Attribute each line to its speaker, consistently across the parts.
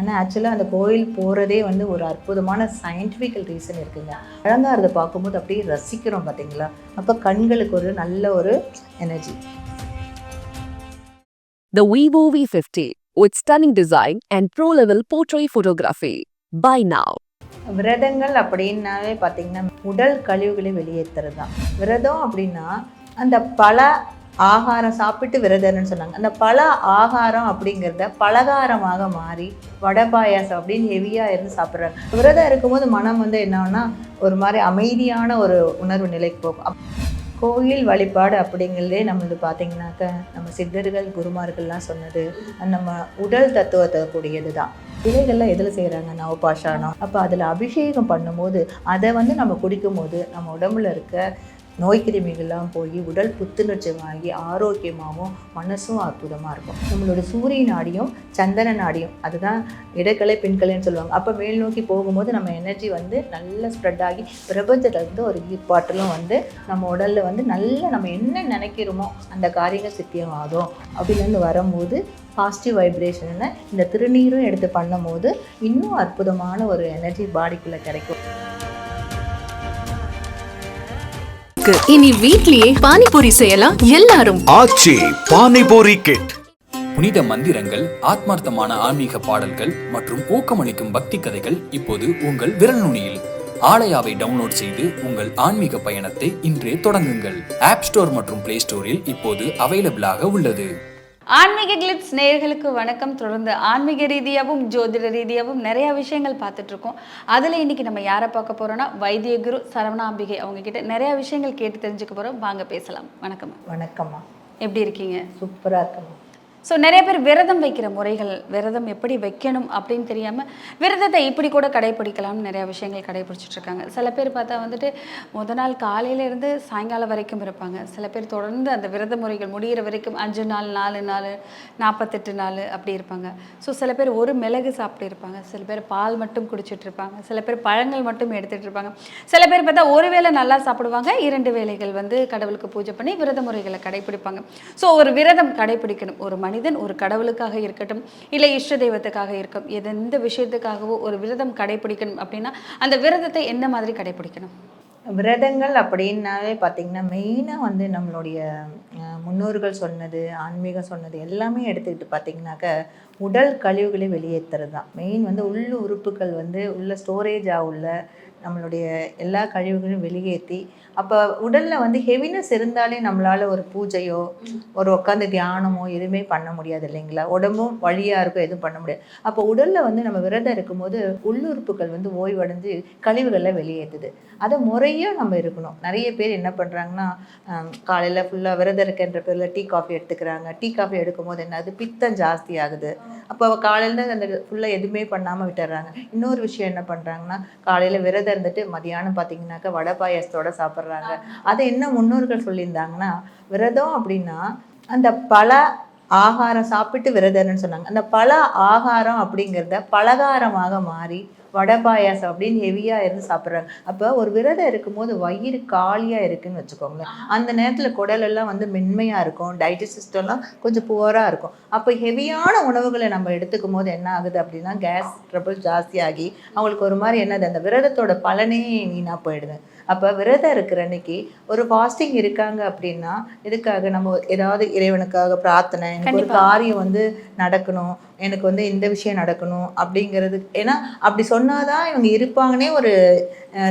Speaker 1: ஆனால் ஆக்சுவலாக அந்த கோயில் போகிறதே வந்து ஒரு அற்புதமான சயின்டிஃபிக்கல் ரீசன் இருக்குங்க அலங்காரத்தை பார்க்கும்போது அப்படியே ரசிக்கிறோம் பார்த்தீங்களா அப்போ கண்களுக்கு ஒரு நல்ல ஒரு energy
Speaker 2: The Vivo V50 with stunning design and pro-level portrait photography. Buy now.
Speaker 1: விரதங்கள் அப்படின்னாவே பார்த்தீங்கன்னா உடல் கழிவுகளை வெளியேற்றுறது தான் விரதம் அப்படின்னா அந்த பல ஆகாரம் சாப்பிட்டு விரதம்னு சொன்னாங்க. அந்த பல ஆகாரம் அப்படிங்கிறத பலகாரமாக மாறி வடை பாயாசம் அப்படின்னு ஹெவியாக இருந்து சாப்பிட்றாங்க. விரதம் இருக்கும்போது மனம் வந்து என்னன்னா ஒரு மாதிரி அமைதியான ஒரு உணர்வு நிலைக்கு போகும். கோயில் வழிபாடு அப்படிங்கிறதே நம்மளது பார்த்திங்கனாக்க நம்ம சித்தர்கள் குருமார்கள்லாம் சொன்னது நம்ம உடல் தத்துவத்தை கூடியது தான். இலைகள்லாம் எதில் செய்கிறாங்க நவபாஷானம் அப்போ அதில் அபிஷேகம் பண்ணும்போது அதை வந்து நம்ம குடிக்கும்போது நம்ம உடம்புல இருக்க நோய் கிருமிகள்லாம் போய் உடல் புத்துணர்ச்சி வாங்கி ஆரோக்கியமாகவும் மனசும் அற்புதமாக இருக்கும். நம்மளோட சூரிய நாடியும் சந்தன நாடியும் அதுதான் இடக்கலை பெண்கலைன்னு சொல்லுவாங்க. அப்போ மேல் நோக்கி போகும்போது நம்ம எனர்ஜி வந்து நல்லா ஸ்ப்ரெட் ஆகி பிரபஞ்சத்தில் இருந்து ஒரு ஈர்ப்பாற்றலும் வந்து நம்ம உடலில் வந்து நல்லா நம்ம என்ன நினைக்கிறோமோ அந்த காரியங்கள் சித்தியம் ஆகும் அப்படின்னு வரும்போது பாசிட்டிவ் வைப்ரேஷனில் இந்த திருநீரும் எடுத்து பண்ணும்போது இன்னும் அற்புதமான ஒரு எனர்ஜி பாடிக்குள்ளே கிடைக்கும்.
Speaker 3: இனி வீட்லயே பானிபூரி செய்யலாம் எல்லாரும்.
Speaker 4: ஆச்சி பானிபூரி கிட்
Speaker 5: புனித மந்திரங்கள் ஆத்மார்த்தமான ஆன்மீக பாடல்கள் மற்றும் ஊக்கமளிக்கும் பக்தி கதைகள் இப்போது உங்கள் விரல் நுனியில். ஆலயாவை டவுன்லோட் செய்து உங்கள் ஆன்மீக பயணத்தை இன்றே தொடங்குங்கள். ஆப் ஸ்டோர் மற்றும் பிளே ஸ்டோரில் இப்போது அவைலபிளாக உள்ளது.
Speaker 6: ஆன்மீக கிளிட்ஸ் நேயர்களுக்கு வணக்கம். தொடர்ந்து ஆன்மீக ரீதியாகவும் ஜோதிட ரீதியாகவும் நிறைய விஷயங்கள் பார்த்துட்டு இருக்கோம். அதில் இன்னைக்கு நம்ம யாரை பார்க்க போறோம்னா வைத்திய குரு சரவணாம்பிகை அவங்க கிட்ட நிறைய விஷயங்கள் கேட்டு தெரிஞ்சுக்க போறோம். வாங்க பேசலாம். வணக்கம்
Speaker 1: வணக்கம்மா.
Speaker 6: எப்படி இருக்கீங்க?
Speaker 1: சூப்பராக இருக்கம்மா.
Speaker 6: ஸோ நிறைய பேர் விரதம் வைக்கிற முறைகள் விரதம் எப்படி வைக்கணும் அப்படின்னு தெரியாமல் விரதத்தை இப்படி கூட கடைப்பிடிக்கலாம்னு நிறைய விஷயங்கள் கடைபிடிச்சிட்ருக்காங்க சில பேர் பார்த்தா வந்துட்டு முத நாள் காலையிலேருந்து சாயங்காலம் வரைக்கும் இருப்பாங்க. சில பேர் தொடர்ந்து அந்த விரத முறைகள் முடிகிற வரைக்கும் அஞ்சு நாள் நாலு நாள் நாற்பத்தெட்டு நாள் அப்படி இருப்பாங்க. ஸோ சில பேர் ஒரு மிளகு சாப்பிட்டு இருப்பாங்க. சில பேர் பால் மட்டும் குடிச்சிட்டு இருப்பாங்க. சில பேர் பழங்கள் மட்டும் எடுத்துகிட்டு இருப்பாங்க. சில பேர் பார்த்தா ஒரு வேளை நல்லா சாப்பிடுவாங்க. இரண்டு வேளைகள் வந்து கடவுளுக்கு பூஜை பண்ணி விரத முறைகளை கடைப்பிடிப்பாங்க. ஸோ ஒரு விரதம் கடைப்பிடிக்கணும். ஒரு மனிதன் ஒரு கடவுளுக்காக இருக்கட்டும் இல்லை இஷ்ட தெய்வத்துக்காக இருக்கும் எந்த விஷயத்துக்காகவோ ஒரு விரதம் கடைப்பிடிக்கணும் அப்படின்னா அந்த விரதத்தை என்ன மாதிரி கடைப்பிடிக்கணும்
Speaker 1: விரதங்கள் அப்படின்னாவே பார்த்தீங்கன்னா மெயினாக வந்து நம்மளுடைய முன்னோர்கள் சொன்னது ஆன்மீகம் சொன்னது எல்லாமே எடுத்துக்கிட்டு பார்த்தீங்கன்னாக்க உடல் கழிவுகளை வெளியேற்றுறது தான். மெயின் வந்து உள்ள உறுப்புகள் வந்து உள்ள ஸ்டோரேஜாக உள்ள நம்மளுடைய எல்லா கழிவுகளையும் வெளியேற்றி அப்போ உடலில் வந்து ஹெவினஸ் இருந்தாலே நம்மளால் ஒரு பூஜையோ ஒரு உட்காந்து தியானமோ எதுவுமே பண்ண முடியாது இல்லைங்களா? உடம்பும் வழியாக இருக்கும் எதுவும் பண்ண முடியாது. அப்போ உடலில் வந்து நம்ம விரதம் இருக்கும்போது உள்ளுறுப்புகள் வந்து ஓய்வடைஞ்சு கழிவுகளை வெளியேற்றுது அதை முறையாக நம்ம இருக்கணும். நிறைய பேர் என்ன பண்ணுறாங்கன்னா காலையில் ஃபுல்லாக விரதம் இருக்கன்ற பேரில் டீ காஃபி எடுத்துக்கிறாங்க. டீ காஃபி எடுக்கும்போது என்னது? பித்தம் ஜாஸ்தி ஆகுது. அப்போ காலையில் அந்த ஃபுல்லாக எதுவுமே பண்ணாமல் விட்டுறாங்க. இன்னொரு விஷயம் என்ன பண்ணுறாங்கன்னா காலையில் விரதம் இருந்துட்டு மதியானம் பார்த்தீங்கன்னாக்கா வடை பாயாசத்தோட சாப்பிட்றாங்க. அதை என்ன முன்னோர்கள் சொல்லியிருந்தாங்கன்னா விரதம் அப்படின்னா அந்த பல ஆகாரம் சாப்பிட்டு விரதம்னு சொன்னாங்க. அந்த பல ஆகாரம் அப்படிங்கிறத பலகாரமாக மாறி வடை பாயாசம் அப்படின்னு ஹெவியாக இருந்து சாப்பிட்றாங்க. அப்போ ஒரு விரதம் இருக்கும்போது வயிறு காலியாக இருக்குன்னு வச்சுக்கோங்களேன். அந்த நேரத்தில் குடலெல்லாம் வந்து மென்மையாக இருக்கும் டைஜஸ்ட் சிஸ்டம்லாம் கொஞ்சம் புவராக இருக்கும். அப்போ ஹெவியான உணவுகளை நம்ம எடுத்துக்கும் போது என்ன ஆகுது அப்படின்னா கேஸ் ட்ரபிள் ஜாஸ்தியாகி அவங்களுக்கு ஒரு மாதிரி என்னது? அந்த விரதத்தோட பலனே வீணாக போயிடுது. அப்போ விரதம் இருக்கிற அன்னைக்கு ஒரு ஃபாஸ்டிங் இருக்காங்க அப்படின்னா இதுக்காக நம்ம ஏதாவது இறைவனுக்காக பிரார்த்தனை எனக்கு ஒரு. காரியம் வந்து நடக்கணும் எனக்கு வந்து இந்த விஷயம் நடக்கணும் அப்படிங்கிறது ஏன்னா அப்படி சொன்னாதான் இவங்க இருப்பாங்கன்னே ஒரு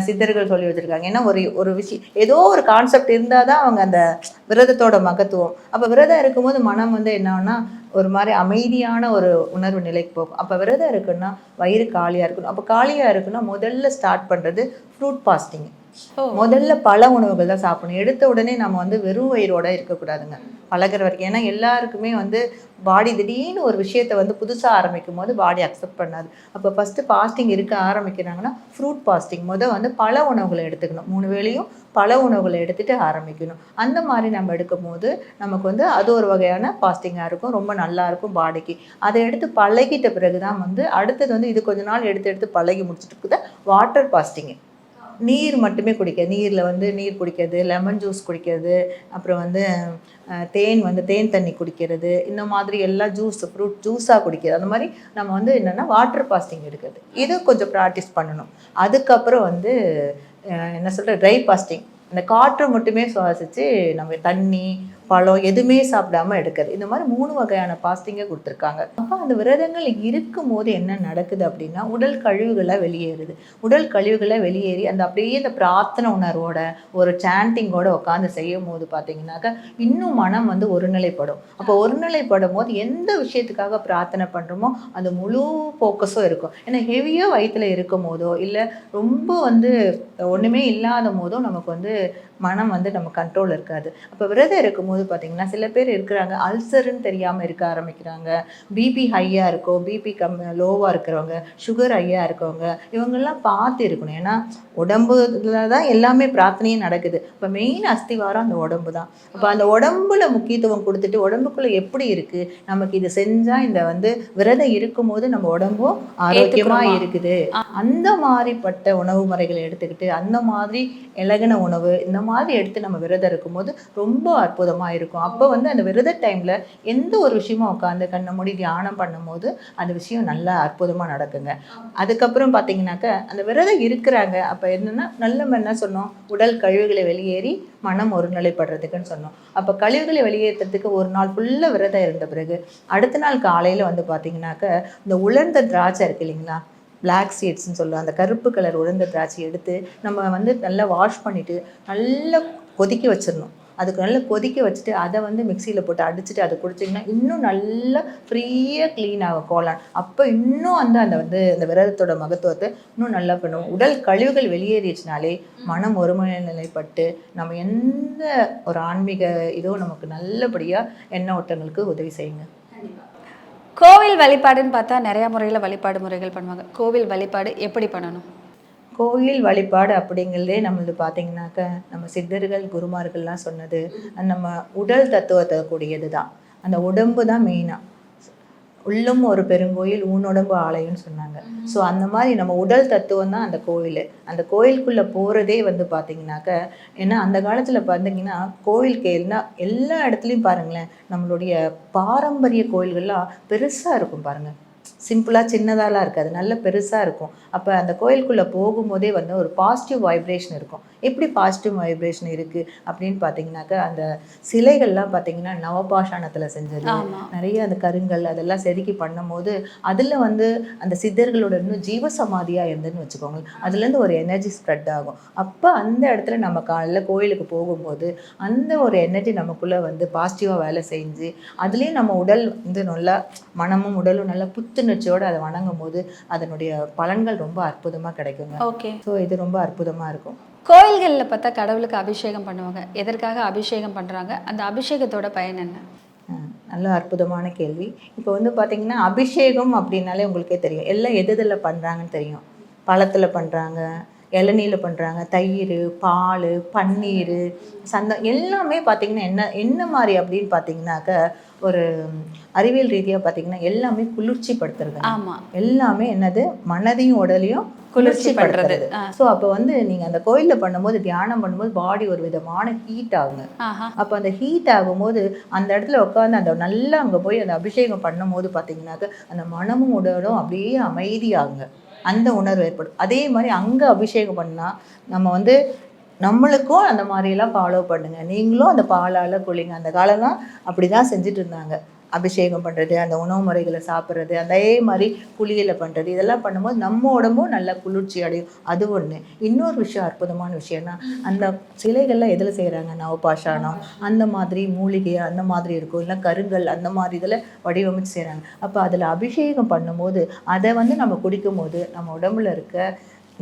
Speaker 1: சித்தர்கள் சொல்லி வச்சிருக்காங்க. ஏன்னா ஒரு ஒரு விஷயம் ஏதோ ஒரு கான்செப்ட் இருந்தால் தான் அவங்க அந்த விரதத்தோட மகத்துவம். அப்போ விரதம் இருக்கும்போது மனம் வந்து என்னன்னா ஒரு மாதிரி அமைதியான ஒரு உணர்வு நிலைக்கு போகும். அப்போ விரதம் இருக்குன்னா வயிறு காலியாக இருக்கணும். அப்போ காலியாக இருக்குன்னா முதல்ல ஸ்டார்ட் பண்ணுறது ஃப்ரூட் பாஸ்டிங் முதல்ல பல உணவுகள் தான் சாப்பிடணும். எடுத்த உடனே நம்ம வந்து வெறும் வயிறோட இருக்கக்கூடாதுங்க. பழகுற வரைக்கும் ஏன்னா எல்லாருக்குமே வந்து பாடி திடீர்னு ஒரு விஷயத்தை வந்து புதுசாக ஆரம்பிக்கும் போது பாடி அக்செப்ட் பண்ணாது. அப்போ ஃபஸ்ட்டு ஃபாஸ்டிங் இருக்க ஆரம்பிக்கிறாங்கன்னா ஃப்ரூட் ஃபாஸ்டிங் முதல் வந்து பல உணவுகளை எடுத்துக்கணும். மூணு வேளையும் பல உணவுகளை எடுத்துகிட்டு ஆரம்பிக்கணும். அந்த மாதிரி நம்ம எடுக்கும் போது நமக்கு வந்து அது ஒரு வகையான ஃபாஸ்டிங்காக இருக்கும். ரொம்ப நல்லா இருக்கும் பாடிக்கு அதை எடுத்து பழகிட்ட பிறகு தான் வந்து அடுத்தது வந்து இது கொஞ்ச நாள் எடுத்து எடுத்து பழகி முடிச்சுட்டு இருக்குது. வாட்டர் ஃபாஸ்டிங்கு நீர் மட்டுமே குடிக்க நீரில் வந்து நீர் குடிக்கிறது லெமன் ஜூஸ் குடிக்கிறது அப்புறம் வந்து தேன் வந்து தேன் தண்ணி குடிக்கிறது இந்த மாதிரி எல்லா ஜூஸ் ஃப்ரூட் ஜூஸாக குடிக்கிறது. அந்த மாதிரி நம்ம வந்து என்னென்னா வாட்டர் பாஸ்டிங் எடுக்கிறது. இது கொஞ்சம் ப்ராக்டிஸ் பண்ணணும். அதுக்கப்புறம் வந்து என்ன சொல்கிற ட்ரை பாஸ்டிங் இந்த காற்று மட்டுமே சுவாசித்து நம்ம தண்ணி பழம் எதுவுமே சாப்பிடாம எடுக்கிறது. இந்த மாதிரி மூணு வகையான பாஸ்டிங்கை கொடுத்துருக்காங்க. அப்போ அந்த விரதங்கள் இருக்கும் போது என்ன நடக்குது அப்படின்னா உடல் கழிவுகளை வெளியேறுது. உடல் கழிவுகளை வெளியேறி அந்த அப்படியே இந்த பிரார்த்தனை உணர்வோட ஒரு சாண்டிங்கோட உட்காந்து செய்யும் போது பார்த்தீங்கன்னாக்கா இன்னும் மனம் வந்து ஒருநிலைப்படும். அப்போ ஒருநிலைப்படும் போது எந்த விஷயத்துக்காக பிரார்த்தனை பண்ணுறோமோ அந்த முழு ஃபோக்கஸும் இருக்கும். ஏன்னா ஹெவியாக வயிற்றுல இருக்கும் போதோ இல்லை ரொம்ப வந்து ஒன்றுமே இல்லாத போதோ நமக்கு வந்து மனம் வந்து நம்ம கண்ட்ரோல் இருக்காது. அப்போ விரதம் இருக்கும்போது பார்த்தீங்கன்னா சில பேர் இருக்கிறாங்க அல்சருன்னு தெரியாமல் இருக்க ஆரம்பிக்கிறாங்க. பிபி ஹையாக இருக்கும் பிபி கம் லோவாக இருக்கிறவங்க சுகர் ஹையாக இருக்கவங்க இவங்கெல்லாம் பார்த்து இருக்கணும். ஏன்னா உடம்புல தான் எல்லாமே பிரார்த்தனையும் நடக்குது. இப்போ மெயின் அஸ்திவாரம் அந்த உடம்பு தான். அப்போ அந்த உடம்புல முக்கியத்துவம் கொடுத்துட்டு உடம்புக்குள்ளே எப்படி இருக்குது நமக்கு இது செஞ்சால் இந்த வந்து விரதம் இருக்கும்போது நம்ம உடம்பும் ஆரோக்கியமாக? இருக்குது. அந்த மாதிரிப்பட்ட உணவு முறைகளை எடுத்துக்கிட்டு அந்த மாதிரி இலகுன உணவு இந்த மாதிரி எடுத்து நம்ம விரதம் இருக்கும்போது ரொம்ப அற்புதமாக இருக்கும். அப்போ வந்து அந்த விரத டைமில் எந்த ஒரு விஷயமும் உட்காந்து கண்ணை மூடி தியானம் பண்ணும்போது அந்த விஷயம் நல்லா அற்புதமாக நடக்குங்க. அதுக்கப்புறம் பார்த்தீங்கன்னாக்க அந்த விரதம் இருக்கிறாங்க. அப்போ என்னென்னா நல்ல என்ன சொன்னோம்? உடல் கழிவுகளை வெளியேறி மனம் ஒருநிலைப்படுறதுக்குன்னு சொன்னோம். அப்போ கழிவுகளை வெளியேற்றுறதுக்கு ஒரு நாள் ஃபுல்லாக விரதம் இருந்த பிறகு அடுத்த நாள் காலையில் வந்து பார்த்தீங்கன்னாக்க இந்த உலர்ந்த திராட்சை இருக்கு இல்லைங்களா? பிளாக் சீட்ஸ்ன்னு சொல்லுவோம் அந்த கருப்பு கலர் உளுந்த திராட்சை எடுத்து நம்ம வந்து நல்லா வாஷ் பண்ணிவிட்டு நல்லா கொதிக்க வச்சிடணும். அதுக்கு நல்லா கொதிக்க வச்சுட்டு அதை வந்து மிக்சியில் போட்டு அடிச்சுட்டு அதை குடிச்சிங்கன்னா இன்னும் நல்லா ஃப்ரீயாக க்ளீன் ஆகும் கோலான். அப்போ இன்னும் அந்த அந்த வந்து அந்த விரதத்தோட மகத்துவத்தை இன்னும் நல்லா பண்ணுவோம். உடல் கழிவுகள் வெளியேறிடுச்சுனாலே மனம் ஒருமநிலைப்பட்டு நம்ம எந்த ஒரு ஆன்மீக இதுவும் நமக்கு நல்லபடியாக எண்ண ஓட்டங்களுக்கு உதவி செய்யுங்க.
Speaker 6: கோவில் வழிபாடுன்னு பார்த்தா நிறைய முறையில் வழிபாடு முறைகள் பண்ணுவாங்க. கோவில் வழிபாடு எப்படி பண்ணணும்?
Speaker 1: கோயில் வழிபாடு அப்படிங்கிறதே நம்மளது பார்த்தீங்கன்னாக்க நம்ம சித்தர்கள் குருமார்கள்லாம் சொன்னது நம்ம உடல் தத்துவத்தை கூடியது தான் அந்த உடம்பு தான் மெயினாக உள்ளும் ஒரு பெருங்கோயில் ஊனுடம்பு ஆலயம்னு சொன்னாங்க. ஸோ அந்த மாதிரி நம்ம உடல் தத்துவம் தான் அந்த கோயில். அந்த கோயிலுக்குள்ளே போகிறதே வந்து பார்த்தீங்கன்னாக்க ஏன்னா அந்த காலத்தில் பார்த்தீங்கன்னா கோயில் கேள்னா எல்லா இடத்துலையும் பாருங்களேன் நம்மளுடைய பாரம்பரிய கோயில்கள்லாம் பெருசாக இருக்கும் பாருங்கள் சிம்பிளாக சின்னதாலாம் இருக்காது. நல்ல பெருசாக இருக்கும். அப்போ அந்த கோயிலுக்குள்ளே போகும்போதே வந்து ஒரு பாசிட்டிவ் வைப்ரேஷன் இருக்கும். எப்படி பாசிட்டிவ் வைப்ரேஷன் இருக்குது அப்படின்னு பார்த்தீங்கன்னாக்கா அந்த சிலைகள்லாம் பார்த்தீங்கன்னா நவபாஷாணத்தில் செஞ்சது. நிறைய அந்த கருங்கல் அதெல்லாம் செதுக்கி பண்ணும்போது அதில் வந்து அந்த சித்தர்களோட இன்னும் ஜீவ சமாதியாக இருந்துன்னு வச்சுக்கோங்க அதுலேருந்து ஒரு எனர்ஜி ஸ்ப்ரெட் ஆகும். அப்போ அந்த இடத்துல நம்ம காலையில் கோயிலுக்கு போகும்போது அந்த ஒரு எனர்ஜி நமக்குள்ளே வந்து பாசிட்டிவாக வேலை செஞ்சு அதுலேயும் நம்ம உடல் வந்து நல்லா மனமும் உடலும் நல்லா புத்துணர்ச்சியோடு அதை வணங்கும் போது அதனுடைய பலன்கள் ரொம்ப அற்புதமாக கிடைக்குங்க.
Speaker 6: ஓகே.
Speaker 1: ஸோ இது ரொம்ப அற்புதமாக இருக்கும்.
Speaker 6: கோயில்களில் பார்த்தா கடவுளுக்கு அபிஷேகம் பண்ணுவாங்க. எதற்காக அபிஷேகம் பண்ணுறாங்க அந்த அபிஷேகத்தோட பயன் என்ன?
Speaker 1: நல்ல அற்புதமான கேள்வி. இப்போ வந்து பார்த்தீங்கன்னா அபிஷேகம் அப்படின்னாலே உங்களுக்கே தெரியும். எல்லாம் எது எதில் பண்ணுறாங்கன்னு தெரியும். பழத்தில் பண்ணுறாங்க இளநீல பண்ணுறாங்க தயிர் பால் பன்னீர் சந்தம் எல்லாமே பார்த்தீங்கன்னா என்ன என்ன மாதிரி அப்படின்னு பார்த்தீங்கன்னாக்க ஒரு அறிவியல் ரீதியாக பார்த்தீங்கன்னா எல்லாமே குளிர்ச்சி படுத்துறது
Speaker 6: ஆமா.
Speaker 1: எல்லாமே என்னது? மனதையும் உடலையும் குளிர்ச்சி
Speaker 6: படுறது.
Speaker 1: ஸோ அப்போ வந்து நீங்கள் அந்த கோயிலில் பண்ணும்போது தியானம் பண்ணும்போது பாடி ஒரு விதமான ஹீட் ஆகுங்க. அப்போ அந்த ஹீட் ஆகும்போது அந்த இடத்துல உட்காந்து அந்த நல்லா அங்கே போய் அந்த அபிஷேகம் பண்ணும்போது பார்த்தீங்கன்னாக்க அந்த மனமும் உடலும் அப்படியே அமைதியாகுங்க. அந்த உணர்வு ஏற்படும். அதே மாதிரி அங்கே அபிஷேகம் பண்ணால் நம்ம வந்து நம்மளுக்கும் அந்த மாதிரியெல்லாம் ஃபாலோ பண்ணுங்க. நீங்களும் அந்த பாலால் குளிங்க. அந்த காலம்லாம் அப்படி தான் செஞ்சுட்டு இருந்தாங்க. அபிஷேகம் பண்ணுறது அந்த உணவு முறைகளை சாப்பிட்றது அதே மாதிரி குளியலை பண்ணுறது இதெல்லாம் பண்ணும்போது நம்ம உடம்பும் நல்லா குளிர்ச்சி அடையும். அது ஒன்று இன்னொரு விஷயம் அற்புதமான விஷயம்னா அந்த சிலைகள்லாம் எதில் செய்கிறாங்க நவபாஷானம் அந்த மாதிரி மூலிகை அந்த மாதிரி இருக்கும். இல்லை கருங்கல் அந்த மாதிரி இதில் வடிவமைச்சு செய்கிறாங்க அப்போ அதில் அபிஷேகம் பண்ணும்போது அதை வந்து நம்ம குடிக்கும்போது நம்ம உடம்புல இருக்க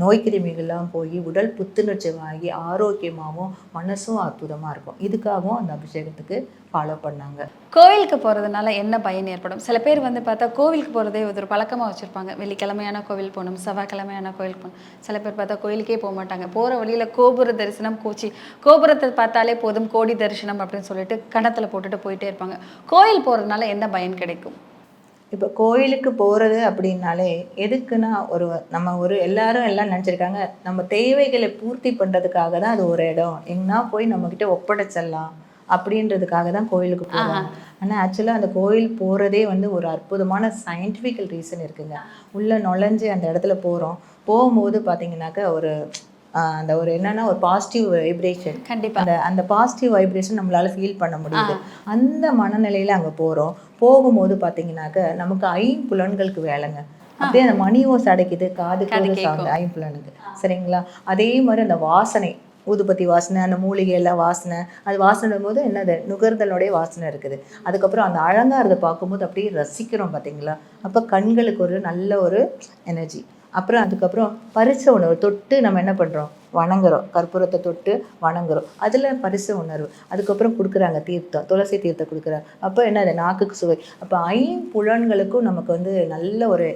Speaker 1: நோய் கிருமிகள்லாம் போய் உடல் புத்துணர்ச்சியாகி ஆரோக்கியமாகவும் மனசும் அற்புதமாக இருக்கும். இதுக்காகவும் அந்த அபிஷேகத்துக்கு ஃபாலோ பண்ணாங்க.
Speaker 6: கோவிலுக்கு போகிறதுனால என்ன பயன் ஏற்படும்? சில பேர் வந்து பார்த்தா கோவிலுக்கு போகிறதே ஒரு பழக்கமாக வச்சுருப்பாங்க. வெள்ளிக்கிழமையான கோவில் போகணும் செவ்வாய்க்கிழமையான கோவிலுக்கு போகணும். சில பேர் பார்த்தா கோயிலுக்கே போக மாட்டாங்க. போகிற வழியில் கோபுர தரிசனம் கோச்சி கோபுரத்தை பார்த்தாலே போதும் கோடி தரிசனம் அப்படின்னு சொல்லிட்டு கணத்தில் போட்டுட்டு போயிட்டே இருப்பாங்க. கோயில் போகிறதுனால என்ன பயன் கிடைக்கும்?
Speaker 1: இப்போ கோயிலுக்கு போகிறது அப்படின்னாலே எதுக்குன்னா ஒரு நம்ம ஒரு எல்லாரும் எல்லாம் நினச்சிருக்காங்க நம்ம தேவைகளை பூர்த்தி பண்ணுறதுக்காக தான் அது ஒரு இடம். எங்கன்னா போய் நம்மக்கிட்ட ஒப்படைச்சிடலாம் அப்படின்றதுக்காக தான் கோயிலுக்கு போகிறாங்க ஆனால் ஆக்சுவலாக அந்த கோயில் போகிறதே வந்து ஒரு அற்புதமான சயின்டிஃபிக்கல் ரீசன் இருக்குங்க. உள்ளே நுழைஞ்சு அந்த இடத்துல போகிறோம் போகும்போது பார்த்தீங்கன்னாக்கா ஒரு அந்த ஒரு என்னன்னா ஒரு பாசிட்டிவ் வைப்ரேஷன்
Speaker 6: கண்டிப்பா.
Speaker 1: அந்த அந்த பாசிட்டிவ் வைப்ரேஷன் நம்மளால ஃபீல் பண்ண முடியுது. அந்த மனநிலையில அங்க போறோம். போகும்போது பாத்தீங்கன்னாக்க நமக்கு ஐம்புலன்களுக்கு வேலைங்க. அப்படியே அந்த மணி ஓஸ் அடைக்குது காது
Speaker 6: காது
Speaker 1: சவுண்ட் ஐம்புலனுக்கு சரிங்களா? அதே மாதிரி அந்த வாசனை ஊதுபத்தி வாசனை அந்த மூலிகை எல்லாம் வாசனை அது வாசனை போது என்னது? நுகர்தலுடைய வாசனை இருக்குது. அதுக்கப்புறம் அந்த அலங்காரத்தை பார்க்கும்போது அப்படியே ரசிக்கிறோம் பார்த்தீங்களா அப்போ கண்களுக்கு ஒரு நல்ல ஒரு எனர்ஜி அப்புறம் அதுக்கப்புறம் பரிச உணர்வு தொட்டு நம்ம என்ன பண்ணுறோம் வணங்குறோம். கற்பூரத்தை தொட்டு வணங்குறோம். அதில் பரிசு உணர்வு. அதுக்கப்புறம் கொடுக்குறாங்க தீர்த்தம். துளசி தீர்த்தம் கொடுக்குறாங்க. அப்போ என்னது? நாக்குக்கு சுவை. அப்போ ஐம்புலன்களுக்கும் நமக்கு வந்து நல்ல ஒரு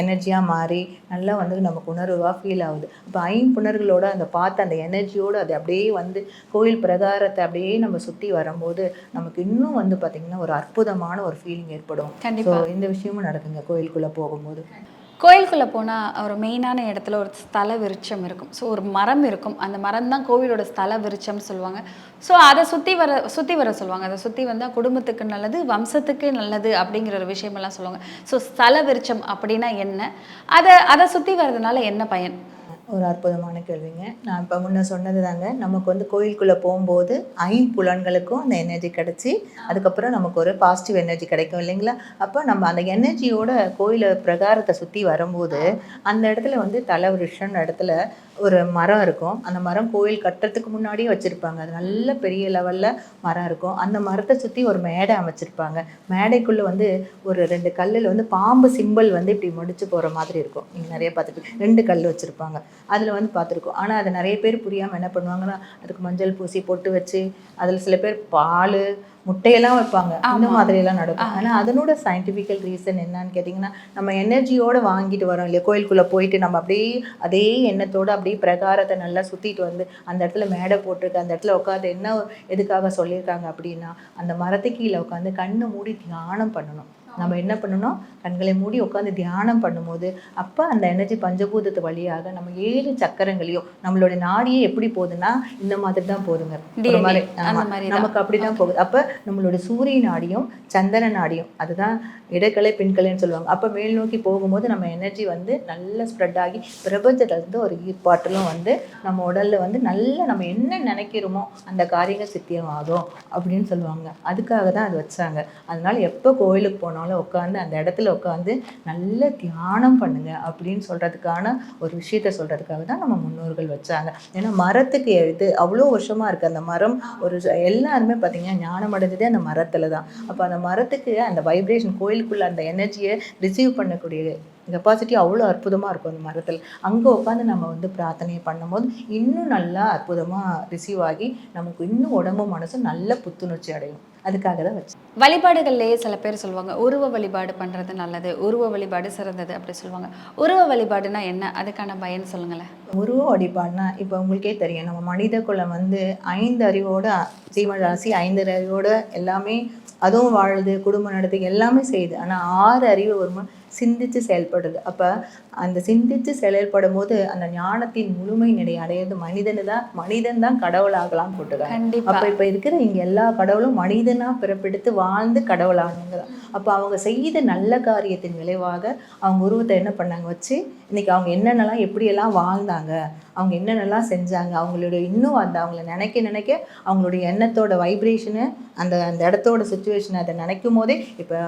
Speaker 1: எனர்ஜியாக மாறி நல்லா வந்து நமக்கு உணர்வாக ஃபீல் ஆகுது. அப்போ ஐம்புணர்களோட அந்த பார்த்த அந்த எனர்ஜியோடு அது அப்படியே வந்து கோயில் பிரகாரத்தை அப்படியே நம்ம சுற்றி வரும்போது நமக்கு இன்னும் வந்து பார்த்திங்கன்னா ஒரு அற்புதமான ஒரு ஃபீலிங் ஏற்படும். ஸோ
Speaker 6: கண்டிப்பா
Speaker 1: இந்த விஷயமும் நடக்குங்க. கோயிலுக்குள்ளே போகும்போது.
Speaker 6: கோயிலுக்குள்ளே போனால் ஒரு மெயினான இடத்துல ஒரு ஸ்தல விருட்சம் இருக்கும். ஸோ ஒரு மரம் இருக்கும். அந்த மரம் தான் கோவிலோட ஸ்தல விருட்சம்னு சொல்லுவாங்க. ஸோ அதை சுற்றி வர சுற்றி வர சொல்லுவாங்க. அதை சுற்றி வந்தால் குடும்பத்துக்கு நல்லது வம்சத்துக்கு நல்லது அப்படிங்கிற ஒரு விஷயமெல்லாம் சொல்லுவாங்க. ஸோ ஸ்தல விருட்சம் அப்படின்னா என்ன? அதை அதை சுற்றி வர்றதுனால என்ன பயன்?
Speaker 1: ஒரு அற்புதமான கேள்விங்க. நான் இப்போ முன்ன சொன்னது தாங்க. நமக்கு வந்து கோயிலுக்குள்ளே போகும்போது ஐம்புலன்களுக்கும் அந்த எனர்ஜி கிடச்சி அதுக்கப்புறம் நமக்கு ஒரு பாசிட்டிவ் எனர்ஜி கிடைக்கும் இல்லைங்களா? அப்போ நம்ம அந்த எனர்ஜியோட கோயிலை பிரகாரத்தை சுற்றி வரும்போது அந்த இடத்துல வந்து தலை தலைவிருஷன் இடத்துல ஒரு மரம் இருக்கும். அந்த மரம் கோயில் கட்டுறதுக்கு முன்னாடியே வச்சுருப்பாங்க. அது நல்ல பெரிய லெவலில் மரம் இருக்கும். அந்த மரத்தை சுற்றி ஒரு மேடை அமைச்சிருப்பாங்க. மேடைக்குள்ளே வந்து ஒரு ரெண்டு கல்லில் வந்து பாம்பு சிம்பிள் வந்து இப்படி முடிச்சு போகிற மாதிரி இருக்கும். நீங்கள் நிறைய பார்த்துருக்கீங்க ரெண்டு கல் வச்சுருப்பாங்க. அதில் வந்து பார்த்துருக்கோம். ஆனால் அதை நிறைய பேர் புரியாமல் என்ன பண்ணுவாங்கன்னா அதுக்கு மஞ்சள் பூசி பொட்டு வச்சு அதில் சில பேர் பால் முட்டையெல்லாம் வைப்பாங்க. இந்த
Speaker 6: ஆமா.
Speaker 1: மாதிரியெல்லாம் நடக்கும். ஆனால் அதனோட சயின்டிஃபிக்கல் ரீசன் என்னன்னு கேட்டிங்கன்னா நம்ம எனர்ஜியோட வாங்கிட்டு வரோம் இல்லையா? கோயிலுக்குள்ளே போயிட்டு நம்ம அப்படியே அதே எண்ணத்தோட அப்படியே பிரகாரத்தை நல்லா சுற்றிட்டு வந்து அந்த இடத்துல மேடை போட்டிருக்கு அந்த இடத்துல உட்காந்து என்ன எதுக்காக சொல்லியிருக்காங்க அப்படின்னா அந்த மரத்துக்கு கீழே உட்காந்து கண்ணை மூடி தியானம் பண்ணணும். நம்ம என்ன பண்ணணும்? கண்களை மூடி உட்காந்து தியானம் பண்ணும்போது அப்போ அந்த எனர்ஜி பஞ்சபூதத்து வழியாக நம்ம ஏழு சக்கரங்களையும் நம்மளோட நாடியே எப்படி போகுதுன்னா இந்த மாதிரி தான்
Speaker 6: அந்த
Speaker 1: ஆமா,
Speaker 6: மாதிரி தான்.
Speaker 1: நமக்கு போகுது. அப்போ நம்மளோட சூரிய நாடியும் சந்திர நாடியும் அதுதான் இடக்கலை பின்கலைன்னு சொல்லுவாங்க. அப்போ மேல் நோக்கி போகும்போது நம்ம எனர்ஜி வந்து நல்லா ஸ்ப்ரெட் ஆகி பிரபஞ்சத்துல இருந்து ஒரு ஈர்ப்பாற்றலும் வந்து நம்ம உடல்ல வந்து நல்ல நம்ம என்ன நினைக்கிறோமோ அந்த காரியங்கள் சித்தியம் ஆகும் அப்படின்னு சொல்லுவாங்க. அதுக்காக தான் அது வச்சாங்க. அதனால எப்போ கோயிலுக்கு போனாலும் உட்காந்து அந்த இடத்துல உட்காந்து நல்ல தியானம் பண்ணுங்க அப்படின்னு சொல்கிறதுக்கான ஒரு விஷயத்த சொல்கிறதுக்காக தான் நம்ம முன்னோர்கள் வச்சாங்க. ஏன்னா மரத்துக்கு இது அவ்வளோ வருஷமாக இருக்குது அந்த மரம் ஒரு எல்லாருமே பார்த்தீங்கன்னா ஞானம் அடைஞ்சதே அந்த மரத்தில் தான். அப்போ அந்த மரத்துக்கு அந்த வைப்ரேஷன் கோயிலுக்குள்ள அந்த எனர்ஜியை ரிசீவ் பண்ணக்கூடிய கெப்பாசிட்டி அவ்வளோ அற்புதமாக இருக்கும் அந்த மரத்தில். அங்கே உட்காந்து நம்ம வந்து பிரார்த்தனை பண்ணும்போது இன்னும் நல்லா அற்புதமாக ரிசீவ் ஆகி நமக்கு இன்னும் உடம்பு மனசும் நல்ல புத்துணர்ச்சி அடையும். அதுக்காக தான் வச்சு
Speaker 6: வழிபாடுகள்லேயே சில பேர் சொல்லுவாங்க உருவ வழிபாடு பண்ணுறது நல்லது உருவ வழிபாடு சிறந்தது அப்படி சொல்லுவாங்க. உருவ வழிபாடுனா என்ன? அதுக்கான பயன் சொல்லுங்களேன்.
Speaker 1: உருவ வழிபாடுனா இப்போ உங்களுக்கே தெரியும் நம்ம மனித குலம் வந்து ஐந்து அறிவோட ஜீவராசி ஐந்து அறிவோட எல்லாமே அதுவும் வாழுது குடும்பம் நடத்து எல்லாமே செய்யுது. ஆனால் ஆறு அறிவு ஒரு சிந்திச்சு செயல்படுது. அப்போ அந்த சிந்திச்சு செயல்படும் போது அந்த ஞானத்தின் முழுமை நிலை அடையிறது மனிதனு தான் மனிதன் தான் கடவுளாகலாம்
Speaker 6: கண்டிப்பா.
Speaker 1: அப்போ இப்போ இருக்கிற இங்கே எல்லா கடவுளும் மனிதனாக பிறப்பெடுத்து வாழ்ந்து கடவுளானவங்க தான் அப்போ அவங்க செய்த நல்ல காரியத்தின் விளைவாக அவங்க உருவத்தை என்ன பண்ணாங்க? வச்சு இன்னைக்கு அவங்க என்னென்னலாம் எப்படியெல்லாம் வாழ்ந்தாங்க? அவங்க என்னென்னலாம் செஞ்சாங்க அவங்களுடைய இன்னும் அந்த அவங்கள நினைக்க நினைக்க அவங்களுடைய எண்ணத்தோட வைப்ரேஷனு அந்த அந்த இடத்தோட சுச்சுவேஷனை அதை நினைக்கும் போதே இப்போ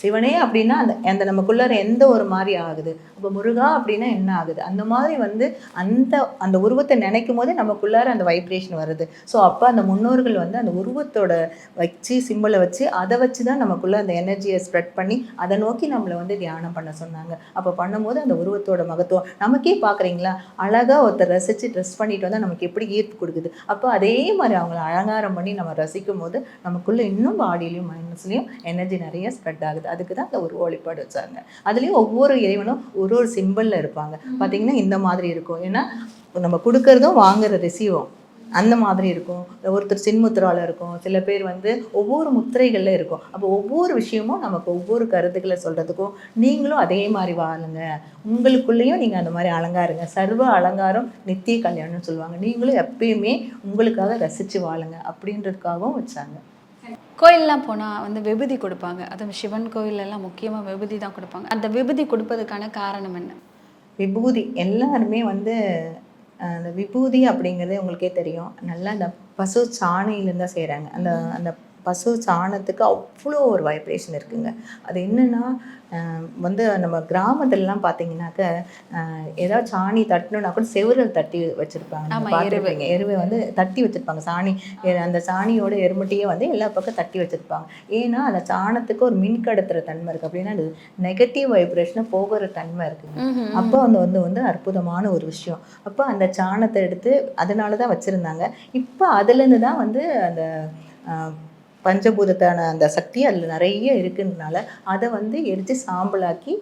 Speaker 1: சிவனே அப்படின்னா அந்த அந்த நமக்குள்ளார எந்த ஒரு மாதிரி ஆகுது? அப்போ முருகா அப்படின்னா என்ன ஆகுது? அந்த மாதிரி வந்து அந்த அந்த உருவத்தை நினைக்கும் போதே நமக்குள்ளார அந்த வைப்ரேஷன் வருது. ஸோ அப்போ அந்த முன்னோர்கள் வந்து அந்த உருவத்தோட வச்சு சிம்பிளை வச்சு அதை வச்சு தான் நமக்குள்ளே அந்த எனர்ஜியை ஸ்ப்ரெட் பண்ணி அதை நோக்கி நம்மளை வந்து தியானம் பண்ண சொன்னாங்க. அப்போ பண்ணும்போது அந்த உருவத்தோட மகத்துவம் நமக்கே பார்க்குறீங்களா அழகாக ஒருத்தர் ரசித்து ட்ரெஸ் பண்ணிட்டு வந்தால் நமக்கு எப்படி ஈர்ப்பு கொடுக்குது? அப்போ அதே மாதிரி அவங்கள அலங்காரம் பண்ணி நம்ம ரசிக்கும் போது நமக்குள்ள இன்னும் பாடியிலையும் மைனஸ்லையும் எனர்ஜி நிறைய ஸ்ப்ரெட் ஆகுது. அதுக்கு தான் அந்த உருவ வழிபாடு வச்சாங்க. அதுலேயும் ஒவ்வொரு இறைவனும் ஒரு ஒரு சிம்பிளில் இருப்பாங்க. பார்த்தீங்கன்னா இந்த மாதிரி இருக்கும். ஏன்னா நம்ம கொடுக்கறதும் வாங்குற ரிசீவும் அந்த மாதிரி இருக்கும். ஒருத்தர் சின்முத்திரால இருக்கும். சில பேர் வந்து ஒவ்வொரு முத்திரைகளில் இருக்கும். அப்போ ஒவ்வொரு விஷயமும் நமக்கு ஒவ்வொரு கருத்துக்களை சொல்கிறதுக்கும் நீங்களும் அதே மாதிரி வாழுங்க. உங்களுக்குள்ளேயும் நீங்கள் அந்த மாதிரி அலங்காருங்க. சர்வ அலங்காரம் நித்திய கல்யாணம்னு சொல்லுவாங்க. நீங்களும் எப்பயுமே உங்களுக்காக ரசித்து வாழுங்க. அப்படின்றதுக்காகவும் வச்சாங்க.
Speaker 6: கோயிலெலாம் போனால் வந்து விபூதி கொடுப்பாங்க. அதுவும் சிவன் கோயில்ல எல்லாம் முக்கியமாக விபூதி தான் கொடுப்பாங்க. அந்த விபூதி கொடுப்பதுக்கான காரணம் என்ன?
Speaker 1: விபூதி எல்லாருமே வந்து அந்த விபூதி அப்படிங்கிறது உங்களுக்கே தெரியும். நல்லா அந்த பசு சாணியிலேருந்து தான் செய்கிறாங்க அந்த அந்த பசு சாணத்துக்கு அவ்வளோ ஒரு வைப்ரேஷன் இருக்குங்க. அது என்னென்னா வந்து நம்ம கிராமத்துலலாம் பார்த்தீங்கன்னாக்க ஏதாவது சாணி தட்டணுன்னா கூட செவுரல் தட்டி வச்சுருப்பாங்க. பார்த்துருப்பீங்க எருவை. வந்து தட்டி வச்சுருப்பாங்க. சாணி அந்த சாணியோட எருமட்டையே வந்து எல்லா பக்கம் தட்டி வச்சுருப்பாங்க. ஏன்னா அந்த சாணத்துக்கு ஒரு மின் கடத்துகிற தன்மை இருக்குது அப்படின்னா அது நெகட்டிவ் வைப்ரேஷனை போகிற தன்மை இருக்குங்க. அப்போ வந்து வந்து வந்து அற்புதமான ஒரு விஷயம். அப்போ அந்த சாணத்தை எடுத்து அதனால தான் வச்சுருந்தாங்க. இப்போ அதுலேருந்து தான் வந்து அந்த பஞ்சபூதத்தான அந்த சக்தி அதில் நிறைய இருக்குன்றனால அதை வந்து எரித்து சாம்பலாக்கி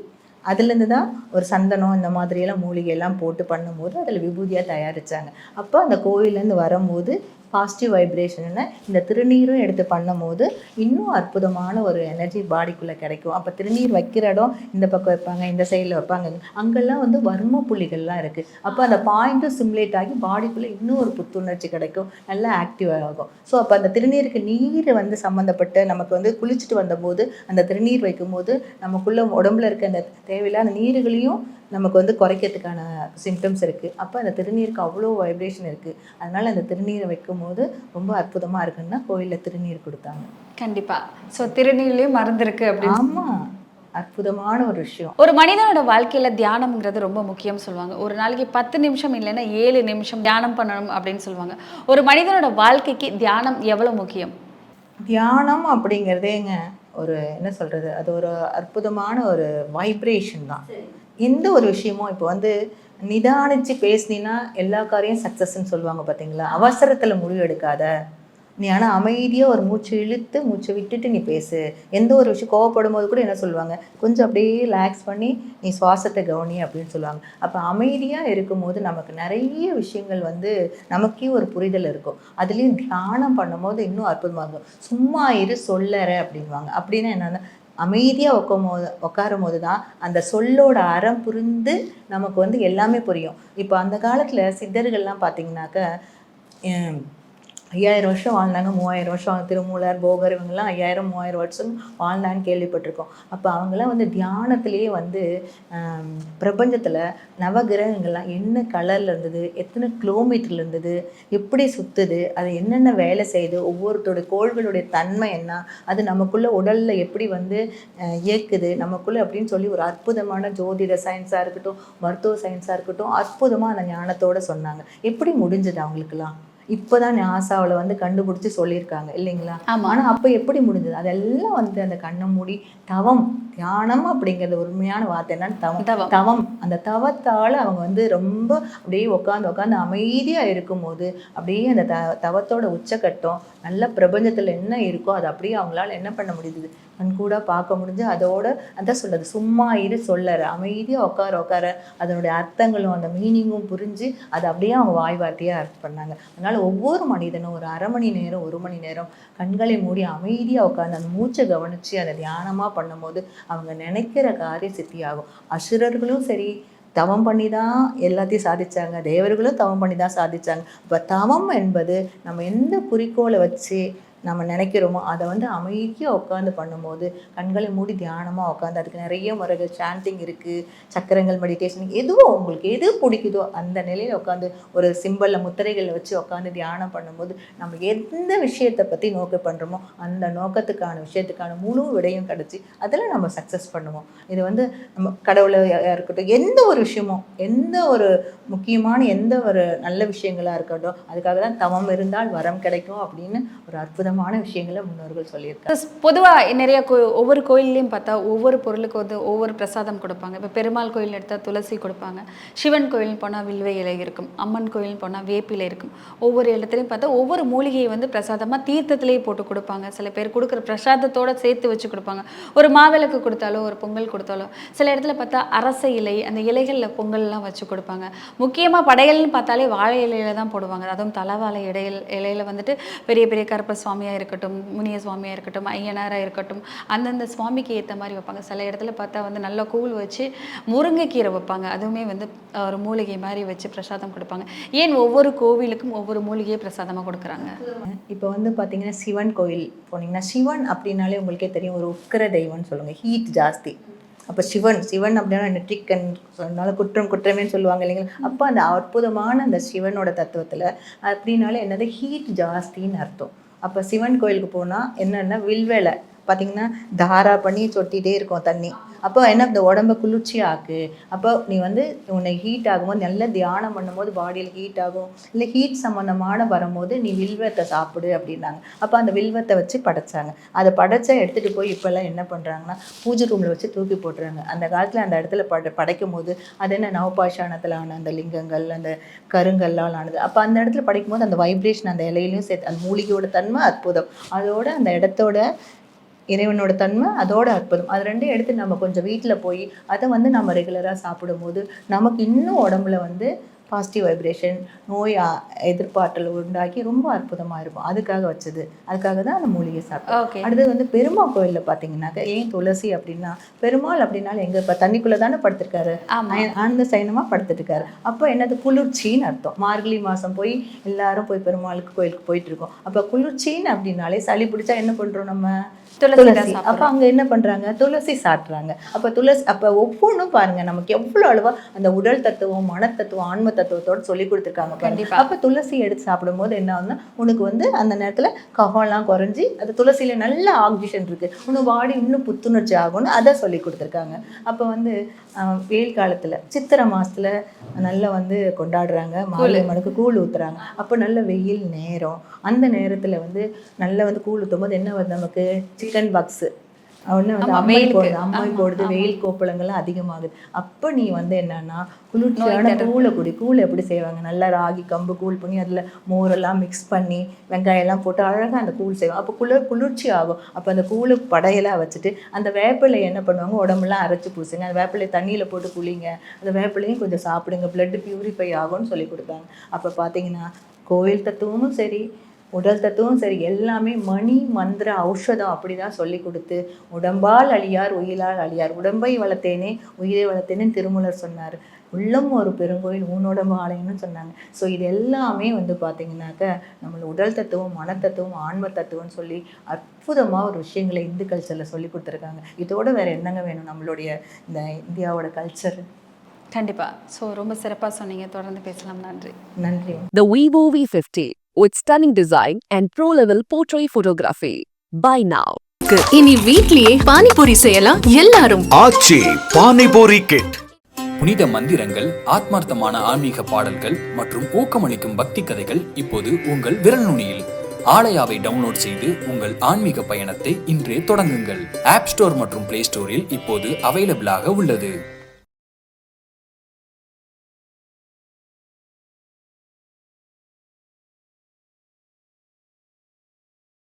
Speaker 1: அதுலேருந்து தான் ஒரு சந்தனம் இந்த மாதிரியெல்லாம் மூலிகையெல்லாம் போட்டு பண்ணும்போது அதில் விபூதியாக தயாரித்தாங்க அப்போ அந்த கோயிலேருந்து வரும்போது பாசிட்டிவ் வைப்ரேஷன்னு இந்த திருநீரும் எடுத்து பண்ணும்போது இன்னும் அற்புதமான ஒரு எனர்ஜி பாடிக்குள்ளே கிடைக்கும். அப்போ திருநீர் வைக்கிற இடம் இந்த பக்கம் வைப்பாங்க இந்த சைடில் வைப்பாங்க. அங்கெல்லாம் வந்து வர்ம புள்ளிகள்லாம் இருக்குது அப்போ அந்த பாயிண்ட்டும் சிமுலேட் ஆகி பாடிக்குள்ளே இன்னும் ஒரு புத்துணர்ச்சி கிடைக்கும். நல்லா ஆக்டிவ் ஆகும். ஸோ அப்போ அந்த திருநீருக்கு நீர் வந்து சம்மந்தப்பட்ட நமக்கு வந்து குளிச்சுட்டு வந்தபோது அந்த திருநீர் வைக்கும்போது நமக்குள்ளே உடம்புல இருக்க அந்த தேவையில்லாத நீர்களையும் நமக்கு வந்து குறைக்கிறதுக்கான சிம்டம்ஸ் இருக்குது அப்போ அந்த திருநீருக்கு அவ்வளோ வைப்ரேஷன் இருக்குது அதனால் அந்த திருநீரை வைக்கும் வைக்கும்போது ரொம்ப அற்புதமாக இருக்குன்னா கோயிலில் திருநீர் கொடுத்தாங்க.
Speaker 6: கண்டிப்பா. ஸோ திருநீர்லேயும் மருந்து இருக்கு அப்படின்னு
Speaker 1: ஆமாம் அற்புதமான ஒரு விஷயம்.
Speaker 6: ஒரு மனிதனோட வாழ்க்கையில தியானம்ங்கிறது ரொம்ப முக்கியம் சொல்லுவாங்க. ஒரு நாளைக்கு பத்து நிமிஷம் இல்லைன்னா ஏழு நிமிஷம் தியானம் பண்ணணும் அப்படின்னு சொல்லுவாங்க. ஒரு மனிதனோட வாழ்க்கைக்கு தியானம் எவ்வளவு முக்கியம்?
Speaker 1: தியானம் அப்படிங்கிறதேங்க ஒரு என்ன சொல்கிறது அது ஒரு அற்புதமான ஒரு வைப்ரேஷன் தான். எந்த ஒரு விஷயமும் இப்போ வந்து நிதானிச்சு பேசுனீன்னா எல்லா காரியம் சக்ஸஸ்ன்னு சொல்லுவாங்க பார்த்தீங்களா அவசரத்தில் முடிவு எடுக்காத. நீ ஆனால் அமைதியாக ஒரு மூச்சு இழுத்து மூச்சை விட்டுட்டு நீ பேசு. எந்த ஒரு விஷயம் கோவப்படும் போது கூட என்ன சொல்லுவாங்க? கொஞ்சம் அப்படியே ரிலாக்ஸ் பண்ணி நீ சுவாசத்தை கவனி அப்படின்னு சொல்லுவாங்க. அப்போ அமைதியாக இருக்கும்போது நமக்கு நிறைய விஷயங்கள் வந்து நமக்கே ஒரு புரிதல் இருக்கும். அதுலேயும் தியானம் பண்ணும்போது இன்னும் அற்புதமாக இருக்கும். சும்மா இரு சொல்லற அப்படின்வாங்க அப்படின்னா என்னன்னா அமைதியாக உட்கும் போது உட்காரும் போது தான் அந்த சொல்லோட அறம் புரிந்து நமக்கு வந்து எல்லாமே புரியும். இப்போ அந்த காலத்தில் சித்தர்கள்லாம் பார்த்தீங்கன்னாக்க ஐயாயிரம் வருஷம் வாழ்ந்தாங்க மூவாயிரம் வருஷம் திருமூலர் போகர் இவங்கெல்லாம் ஐயாயிரம் மூவாயிரம் வருஷம் வாழ்ந்தான்னு கேள்விப்பட்டிருக்கோம். அப்போ அவங்கெல்லாம் வந்து தியானத்திலேயே வந்து பிரபஞ்சத்தில் நவகிரகங்கள்லாம் என்ன கலரில் இருந்தது எத்தனை கிலோமீட்டரில் இருந்தது எப்படி சுற்றுது அது என்னென்ன வேலை செய்யுது ஒவ்வொருத்தோட கோள்களுடைய தன்மை என்ன அது நமக்குள்ளே உடலில் எப்படி வந்து இயக்குது நமக்குள்ளே அப்படின்னு சொல்லி ஒரு அற்புதமான ஜோதிட சயின்ஸாக இருக்கட்டும் மருத்துவ சயின்ஸாக இருக்கட்டும் அற்புதமாக அந்த ஞானத்தோட சொன்னாங்க. எப்படி முடிஞ்சது அவங்களுக்குலாம் இப்போதான் நாசாவில் வந்து கண்டுபிடிச்சி சொல்லியிருக்காங்க இல்லைங்களா. ஆனால் அப்போ எப்படி முடிஞ்சது? அதெல்லாம் வந்து அந்த கண்ணை மூடி தவம். தியானம் அப்படிங்கிறது உண்மையான வார்த்தை என்னன்னு தவம்.
Speaker 6: தவம்.
Speaker 1: அந்த தவத்தால் அவங்க வந்து ரொம்ப அப்படியே உட்காந்து உட்காந்து அமைதியாக இருக்கும்போது அப்படியே அந்த த தவத்தோட உச்சக்கட்டம் நல்ல பிரபஞ்சத்தில் என்ன இருக்கோ அதை அப்படியே அவங்களால என்ன பண்ண முடியுது? கண்கூடாக பார்க்க முடிஞ்சு அதோட அதான் சொல்றது சும்மா இரு சொல்லற அமைதியாக உட்கார உட்கார அதனுடைய அர்த்தங்களும் அந்த மீனிங்கும் புரிஞ்சு அதை அப்படியே அவங்க வாய் வார்த்தையாக அர்த்தம் பண்ணாங்க. அதனால ஒவ்வொரு மனிதனும் ஒரு அரை மணி நேரம் ஒரு மணி நேரம் கண்களை மூடி அமைதியாக உட்காந்து அந்த மூச்சை கவனித்து அதை தியானமாக பண்ணும்போது அவங்க நினைக்கிற காரியம் சித்தியாகும். அசுரர்களும் சரி தவம் பண்ணி தான் எல்லாத்தையும் சாதிச்சாங்க. தேவர்களும் தவம் பண்ணி தான் சாதிச்சாங்க. இப்போ தவம் என்பது நம்ம எந்த குறிக்கோளை வச்சு நம்ம நினைக்கிறோமோ அதை வந்து அமைதியாக உட்காந்து பண்ணும்போது கண்களை மூடி தியானமாக உட்காந்து அதுக்கு நிறைய முறைகள் சாண்டிங் இருக்குது சக்கரங்கள் மெடிடேஷன் எதுவும் உங்களுக்கு எது பிடிக்குதோ அந்த நிலையில் உட்காந்து ஒரு சிம்பிளில் முத்திரைகளை வச்சு உட்காந்து தியானம் பண்ணும்போது நம்ம எந்த விஷயத்தை பற்றி நோக்க பண்ணுறோமோ அந்த நோக்கத்துக்கான விஷயத்துக்கான முழு விடையும் கிடச்சி அதில் நம்ம சக்ஸஸ் பண்ணுவோம். இது வந்து நம்ம கடவுளை இருக்கட்டும் எந்த ஒரு விஷயமும் எந்த ஒரு முக்கியமான எந்த ஒரு நல்ல விஷயங்களாக இருக்கட்டும் அதுக்காக தான் தவம் இருந்தால் வரம் கிடைக்கும் அப்படின்னு ஒரு அற்புதம் அற்புதமான விஷயங்களை முன்னோர்கள் சொல்லியிருக்காங்க.
Speaker 6: பொதுவாக நிறைய கோ ஒவ்வொரு கோயில்லையும் பார்த்தா ஒவ்வொரு பொருளுக்கு வந்து ஒவ்வொரு பிரசாதம் கொடுப்பாங்க. இப்போ பெருமாள் கோயில் எடுத்தால் துளசி கொடுப்பாங்க. சிவன் கோயில் போனால் வில்வ இலை இருக்கும். அம்மன் கோயில் போனால் வேப்பிலை இருக்கும். ஒவ்வொரு இடத்துலையும் பார்த்தா ஒவ்வொரு மூலிகையை வந்து பிரசாதமாக தீர்த்தத்திலேயே போட்டு கொடுப்பாங்க. சில பேர் கொடுக்குற பிரசாதத்தோட சேர்த்து வச்சு கொடுப்பாங்க. ஒரு மாவிளக்கு கொடுத்தாலோ ஒரு பொங்கல் கொடுத்தாலோ சில இடத்துல பார்த்தா அரச இலை அந்த இலைகளில் பொங்கல்லாம் வச்சு கொடுப்பாங்க. முக்கியமாக படையல்னு பார்த்தாலே வாழை இலையில தான் போடுவாங்க. அதுவும் தலைவாழை இடையில் இலையில வந்துட்டு பெரிய பெரிய கருப்ப சுவாமி சுவாமியாக இருக்கட்டும் முனிய சுவாமியாக இருக்கட்டும் ஐயனாராக இருக்கட்டும் அந்தந்த சுவாமிக்கு ஏற்ற மாதிரி வைப்பாங்க. சில இடத்துல பார்த்தா வந்து நல்ல கூழ் வச்சு முருங்கைக்கீரை வைப்பாங்க. அதுவுமே வந்து ஒரு மூலிகை மாதிரி வச்சு பிரசாதம் கொடுப்பாங்க. ஏன் ஒவ்வொரு கோவிலுக்கும் ஒவ்வொரு மூலிகையை பிரசாதமாக கொடுக்குறாங்க?
Speaker 1: இப்போ வந்து பார்த்தீங்கன்னா சிவன் கோயில் போனீங்கன்னா சிவன் அப்படின்னாலே உங்களுக்கே தெரியும் ஒரு உக்கிர தெய்வம்னு சொல்லுவாங்க. ஹீட் ஜாஸ்தி. அப்போ சிவன் சிவன் அப்படின்னா நெற்றிக்கண் சொன்னாலும் குற்றம் குற்றமேன்னு சொல்லுவாங்க இல்லைங்களா? அப்போ அந்த அற்புதமான அந்த சிவனோட தத்துவத்தில் அப்படின்னாலே என்னது? ஹீட் ஜாஸ்தின்னு அர்த்தம். அப்போ சிவன் கோயிலுக்கு போனால் என்னென்னா வில்வேலை. பார்த்தீங்கன்னா தாரா பண்ணி சொட்டிகிட்டே இருக்கும் தண்ணி. அப்போ என்ன இந்த உடம்ப குளிர்ச்சி ஆக்கு. அப்போ நீ வந்து உன்னை ஹீட் ஆகும்போது நல்லா தியானம் பண்ணும்போது பாடியில் ஹீட் ஆகும். இல்லை ஹீட் சம்மந்தமான வரும்போது நீ வில்வத்தை சாப்பிடு அப்படின்னாங்க. அப்போ அந்த வில்வத்தை வச்சு படைச்சாங்க. அதை படைச்சா எடுத்துகிட்டு போய் இப்போல்லாம் என்ன பண்ணுறாங்கன்னா பூஜை ரூமில் வச்சு தூக்கி போட்டுறாங்க. அந்த காலத்தில் அந்த இடத்துல பட படைக்கும் போது அது என்ன நவபாஷானத்தில் ஆன அந்த லிங்கங்கள் அந்த கருங்கல்லால் ஆனது. அப்போ அந்த இடத்துல படைக்கும் போது அந்த வைப்ரேஷன் அந்த இலையிலையும் சேர்த்து அந்த மூலிகையோட தன்மை அற்புதம். அதோட அந்த இடத்தோட இறைவனோட தன்மை அதோட அற்புதம். அது ரெண்டையும் எடுத்து நம்ம கொஞ்சம் வீட்டில் போய் அதை வந்து நம்ம ரெகுலராக சாப்பிடும்போது நமக்கு இன்னும் உடம்புல வந்து பாசிட்டிவ் வைப்ரேஷன் நோய் எதிர்ப்பாற்றல் உண்டாக்கி ரொம்ப அற்புதமாக இருக்கும். அதுக்காக வச்சது. அதுக்காக தான் அந்த மூலிகை சாப்பிட்டோம்.
Speaker 6: ஓகே
Speaker 1: அடுத்தது வந்து பெருமாள் கோயிலில் பார்த்தீங்கன்னாக்க ஏன் துளசி அப்படின்னா பெருமாள் அப்படின்னாலும் எங்கே இப்போ தண்ணிக்குள்ளே தானே படுத்திருக்காரு? ஆனந்த சயனமாக படுத்துட்டு இருக்காரு அப்போ என்னது? குளிர்ச்சின்னு அர்த்தம். மார்கழி மாதம் போய் எல்லாரும் போய் பெருமாளுக்கு கோயிலுக்கு போயிட்டு இருக்கோம். அப்போ குளிர்ச்சின்னு அப்படின்னாலே சளி பிடிச்சா என்ன பண்ணுறோம் நம்ம?
Speaker 6: துளசி
Speaker 1: அப்போ. அங்கே என்ன பண்ணுறாங்க துளசி சாப்பிட்றாங்க. அப்போ துளசி அப்போ ஒவ்வொன்றும் பாருங்க நமக்கு எவ்வளோ அளவா அந்த உடல் தத்துவம் மனத்தத்துவம் ஆன்ம தத்துவத்தோட சொல்லி கொடுத்துருக்காங்க பாருங்க.
Speaker 6: கண்டிப்பா.
Speaker 1: அப்போ துளசி எடுத்து சாப்பிடும்போது என்ன ஆகுதுன்னா உனக்கு வந்து அந்த நேரத்தில் கஃபம்லாம் குறைஞ்சி அது துளசியில் நல்ல ஆக்சிஜன் இருக்குது உனக்கு பாடி இன்னும் புத்துணர்ச்சி ஆகும்னு அதை சொல்லி கொடுத்துருக்காங்க. அப்போ வந்து வெயில் காலத்தில் சித்திரை மாசத்துல நல்லா வந்து கொண்டாடுறாங்க. மாலை மணிக்கு கூழ் ஊத்துறாங்க. அப்போ நல்ல வெயில் நேரம். அந்த நேரத்தில் வந்து நல்லா வந்து கூழ் ஊற்றும் போது என்ன வருது நமக்கு சிக்கன் பாக்ஸு ஒன்று வந்து அம்மை. போடுது அம்மை போடுது. வெயில் கோப்பளங்கள்லாம் அதிகமாகுது. அப்போ நீ வந்து என்னன்னா குளிர்ச்சியான. கூழை குடி. கூழ் எப்படி செய்வாங்க? நல்லா ராகி கம்பு கூழ் பண்ணி அதில் மோரெல்லாம் மிக்ஸ் பண்ணி வெங்காயம் எல்லாம் போட்டு அழகாக அந்த கூழ் செய்வாங்க. அப்போ குளிர் குளிர்ச்சி ஆகும். அப்போ அந்த கூழு படையலாக வச்சுட்டு அந்த வேப்பிலை என்ன பண்ணுவாங்க? உடம்புலாம் அரைச்சி பூசுங்க. அந்த வேப்பிலை தண்ணியில் போட்டு குளிங்க. அந்த வேப்பிலையும் கொஞ்சம் சாப்பிடுங்க. பிளட் பியூரிஃபை ஆகும்னு சொல்லி கொடுத்தாங்க அப்போ பார்த்தீங்கன்னா கோயில் தத்துவமும் சரி உடல் தத்துவம் சரி எல்லாமே மணி மந்திர ஔஷதம் அப்படி தான் சொல்லி கொடுத்து உடம்பால் அழியார் உயிரால் அழியார். உடம்பை வளர்த்தேனே உயிரை வளர்த்தேனே திருமூலர் சொன்னார். உள்ளம் ஒரு பெருங்கோயில் ஊனோட ஆலயம்னு சொன்னாங்க. ஸோ இது எல்லாமே வந்து பார்த்தீங்கன்னாக்க நம்மளோட உடல் தத்துவம் மனத்தத்துவம் ஆன்ம தத்துவம்னு சொல்லி அற்புதமாக ஒரு விஷயங்களை இந்து கல்ச்சரில் சொல்லி கொடுத்துருக்காங்க. இதோட வேற என்னங்க வேணும் நம்மளுடைய இந்த இந்தியாவோட கல்ச்சர்
Speaker 6: கண்டிப்பா. ஸோ ரொம்ப சிறப்பா சொன்னீங்க. தொடர்ந்து பேசலாம். நன்றி.
Speaker 1: நன்றி.
Speaker 2: The Vivo V50 with stunning design and pro-level portrait photography. Buy now.
Speaker 3: இனி வீட்லயே பானிபூரி செய்யலாம் எல்லாரும்.
Speaker 4: ஆச்சி பானிபூரி கிட்.
Speaker 5: புனித மந்திரங்கள் ஆத்மார்த்தமான ஆன்மீக பாடல்கள் மற்றும் ஊக்கமளிக்கும் பக்தி கதைகள் இப்போது உங்கள் விரல் நுனியில். ஆலயாவை டவுன்லோட் செய்து உங்கள் ஆன்மீக பயணத்தை இன்றே தொடங்குங்கள். ஆப் ஸ்டோர் மற்றும் பிளே ஸ்டோரில் இப்போது அவைலபிளாக உள்ளது.